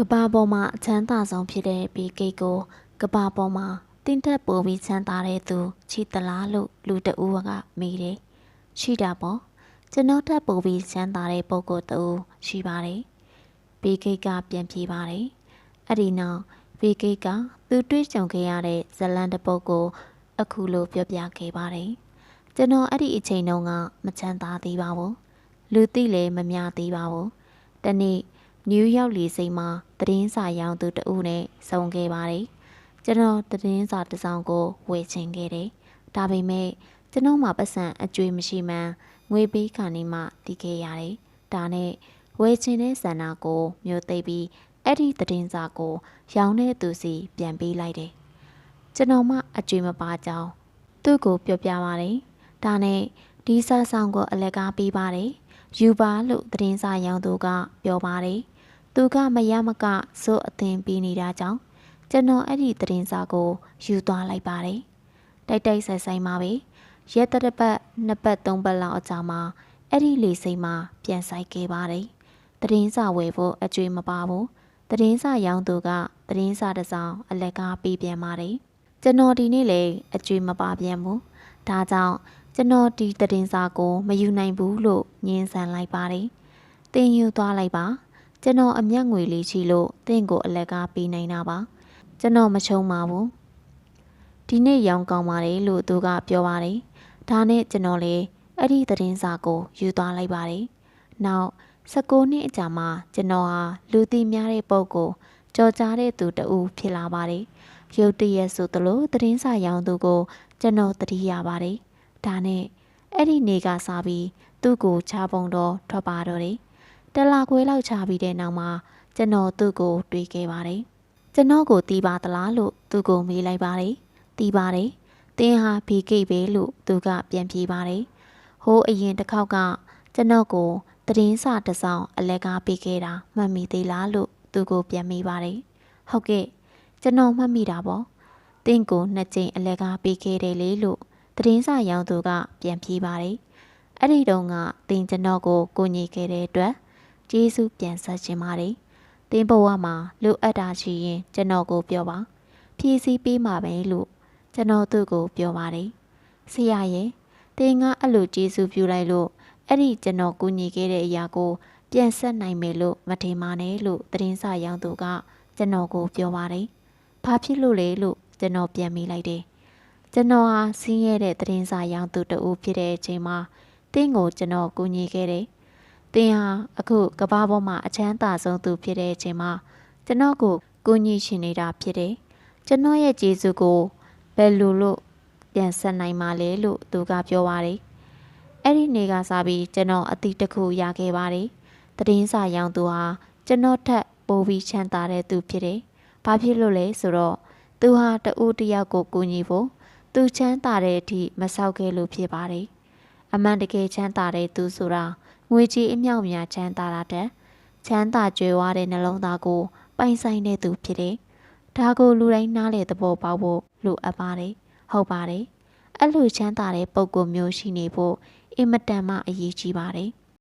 ကဘာပေါ်မှာအချမ်းသာဆုံးဖြစ်တဲ့ဘီကိတ်ကိုကဘာပေါ်မှာတင်းတက်ပိုပြီးချမ်းသာတဲ့သူချီတလားလို့လူတအူးကမေးတယ်။ရှိတာပေါ့ကျွန်တော်တက်ပိုပြီးချမ်းသာတဲ့ပုဂ္ဂိုလ်တူရှိပါတယ်။ဘီကိတ်ကပြန်ပြေးပါတယ်။အဲ့ဒီနောက်ဘီကိတ်ကသူတွေးကြုံခဲ့ရတဲ့ဇလန်တပုတ်ကို အခုလိုပြောပြခဲ့ပါတယ်။ကျွန်တော်အဲ့ဒီအချိန်တုန်းကမချမ်းသာသေးပါဘူး။လူသိလည်းမများသေးပါဘူး။တနေ့ နယူးယောက်လေစိမ်းမှာသတင်းစာရောင်းသူတဦးနဲ့ဆုံခဲ့ပါတယ်။ကျွန်တော်သတင်းစာတစ်စောင်ကိုဝယ်ချင်ခဲ့တယ်။ဒါပေမဲ့ကျွန်တော်မှာပတ်စံအကျွေးမရှိမှန်းငွေပေးခါနေမှတည်ခဲ့ရတယ်။ဒါနဲ့ဝယ်ချင်တဲ့ဆန္ဒကိုမျိုးသိပ်ပြီးအဲ့ဒီသတင်းစာကို ရောင်းတဲ့သူစီပြန်ပေးလိုက်တယ်။ကျွန်တော်မှအကျွေးမပါကြောင်းသူ့ကိုပြောပြပါတယ်။ဒါနဲ့ဒီစာဆောင်ကိုအလက်ကားပေးပါတယ်။ယူပါလို့သတင်းစာရောင်းသူကပြောပါတယ်။ သူကမရမကစိုးအသင်ပေးနေတာကြောင့်ကျွန်တော်အဲ့ဒီသတင်းစာကိုယူသွားလိုက်ပါတယ်။တိုက်တိုက်ဆိုင်ဆိုင်မှာပဲရက်တစ်ပတ်နှစ်ပတ်သုံးပတ်လောက်အကြာမှာအဲ့ဒီလေစိမ်းမှာပြန်ဆိုင်ခဲ့ပါတယ်။သတင်းစာဝယ်ဖို့အကျွေးမပါဘူး။သတင်းစာရောင်းသူကသတင်းစာတစ်စောင်အလက်ကားပေးပြန်ပါတယ်။ကျွန်တော်ဒီနေ့လေအကျွေးမပါပြန်ဘူး။ဒါကြောင့်ကျွန်တော်ဒီသတင်းစာကိုမယူနိုင်ဘူးလို့ညင်းဆန်လိုက်ပါတယ်။တင်ယူသွားလိုက်ပါ။ ကျွန်တော်အမျက်ငွေလေးချီလို့တင့်ကိုအလကားပေးနိုင်တာပါ။ကျွန်တော်မချုံပါဘူး။ဒီနေ့ရောင်းကောင်းပါတယ်လို့သူကပြောပါတယ်။ဒါနဲ့ကျွန်တော်လည်းအဲ့ဒီသတင်းစာကိုယူသွားလိုက်ပါတယ်။နောက်16နှစ်အကြာမှာကျွန်တော်ဟာလူသိများတဲ့ပုံကိုကြော်ကြားတဲ့သူတဦးဖြစ်လာပါတယ်။ရုတ်တရက်ဆိုသလိုသတင်းစာရောင်းသူကို ကျွန်တော်တတိရပါတယ်။ဒါနဲ့အဲ့ဒီနေ့ကစားပြီးသူ့ကိုချပုံတော့ထွက်ပါတော့တယ်။ တလာခွဲလောက်ချပြီးတဲ့နောက်မှာကျွန်တော်သူ့ကိုတွေးခဲ့ပါတယ်။ကျွန်တော်ကိုတီးပါသလားလို့သူ့ကိုမေးလိုက်ပါတယ်။တီးပါတယ်။တင်းဟာဘီကိတ်ပဲလို့သူကပြန်ပြေးပါတယ်။ဟိုးအရင်တစ်ခေါက်ကကျွန်တော်ကိုသတင်းစာတစ်စောင်အလက်ကားပေးခဲ့တာမှတ်မိသေးလားလို့သူကိုပြန်မေးပါတယ်။ဟုတ်ကဲ့ကျွန်တော်မှတ်မိတာပေါ့။တင့်ကိုနှစ်ကြိမ်အလက်ကားပေးခဲ့တယ်လေလို့သတင်းစာရောင်းသူကပြန်ပြေးပါတယ်။အဲ့ဒီတုန်းကတင်ကျွန်တော်ကိုကိုညီခဲ့တဲ့အတွက် ကျေးဇူးပြန်ဆက်ခြင်းပါတယ်။တင်ဘဝမှာလိုအပ်တာရှိရင်ကျွန်တော်ကိုပြောပါ။ဖြည့်ဆည်းပေးမှာပဲလို့ကျွန်တော်သူ့ကိုပြောပါတယ်။ဆရာရဲ့တင်ကအဲ့လိုကျေးဇူးပြုလိုက်လို့အဲ့ဒီကျွန်တော်ကူညီခဲ့တဲ့အရာကို ပြန်ဆက်နိုင်မယ်လို့မထင်ပါနဲ့လို့သတင်းစာရောင်းသူကကျွန်တော်ကိုပြောပါတယ်။ဘာဖြစ်လို့လဲလို့ကျွန်တော်ပြန်မိလိုက်တယ်။ကျွန်တော်ဟာဆင်းရဲတဲ့သတင်းစာရောင်းသူတဦးဖြစ်တဲ့အချိန်မှာတင်းကိုကျွန်တော်ကူညီခဲ့တယ်။ တင်းဟာအခုကဘာပေါ်မှာအချမ်းသာဆုံးသူဖြစ်တဲ့အချိန်မှာကျွန်တော်ကိုကူညီရှင်နေတာဖြစ်တယ်။ကျွန်တော်ရဲ့ကျေးဇူးကိုဘယ်လိုလို့ပြန်ဆက်နိုင်မှာလဲလို့သူကပြောပါတယ်။အဲ့ဒီနေ့ကစပြီးကျွန်တော်အတိတစ်ခုရခဲ့ပါတယ်။သတင်းစာရောင်းသူဟာကျွန်တော်ထက်ပိုပြီးချမ်းသာတဲ့သူဖြစ်တယ်။ဘာဖြစ်လို့လဲဆိုတော့သူဟာတဦးတစ်ယောက်ကိုကူညီဖို့သူချမ်းသာတဲ့အထိမဆောက်ခဲ့လို့ဖြစ်ပါတယ်။အမှန်တကယ်ချမ်းသာတဲ့သူဆိုတာ ငွေကြီးအမြောက်များချမ်းသာတာတဲ့ချမ်းသာကြွယ်ဝတဲ့နှလုံးသားကိုပိုင်ဆိုင်တဲ့သူဖြစ်တယ်။ဒါကိုလူတိုင်းနားလေသဘောပေါက်ဖို့လိုအပ်ပါတယ်။ဟုတ်ပါတယ်။အဲ့လိုချမ်းသာတဲ့ပုံကိုမျိုးရှိနေဖို့အင်မတန်မှအရေးကြီးပါတယ်